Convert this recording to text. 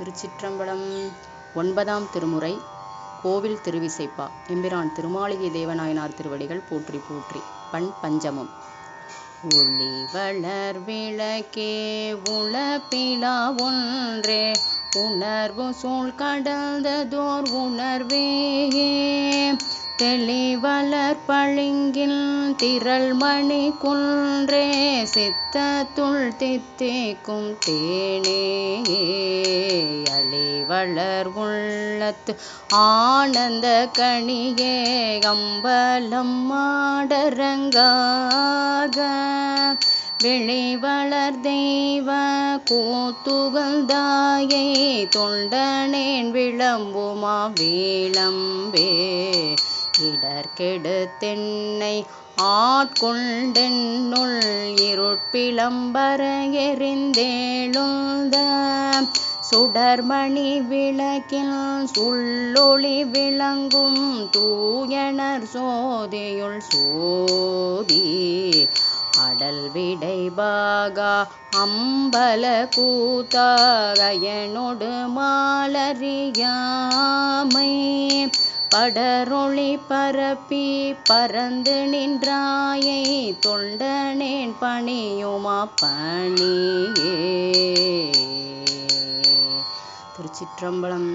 திருச்சிற்றம்பலம் ஒன்பதாம் திருமுறை கோவில் திருவிசைப்பா எம்பிரான் திருமாளிகை தேவநாயனார் திருவடிகள் போற்றி போற்றி. பண் பஞ்சமம். ஒளி வளர் விளக்கே உளப்பிலா ஒன்றே உணர்வு சூழ் கடந்ததோர் உணர்வே தெளிவளர் பளிங்கில் திரள் மணி குன்றே சித்தத்துள் தித்திக்கும் தேனே வளர் உள்ளத்து ஆனந்த கணியே அம்பலம் மாடரங்காக. வெளிவளர் தெய்வ கூத்துகழ்தாயை தொண்டனேன் விளம்புமா வீளம்பே இடர்கெடுத்தென்னை ஆட்கொண்டென்னுள் இருட்பிளம்பர எறிந்தேழுந்த சுடர்மணி விளக்கில் சுள்ளொளி விளங்கும் தூயனர் சோதியுள் சோதி. அடல் விடைபாகா அம்பல கூத்தாகயனொடு மாலறியாமை. படரொளி பரப்பி பறந்து நின்றாயை தொண்டனேன் பணியுமா பணியே. திருச்சிற்றம்பலம்.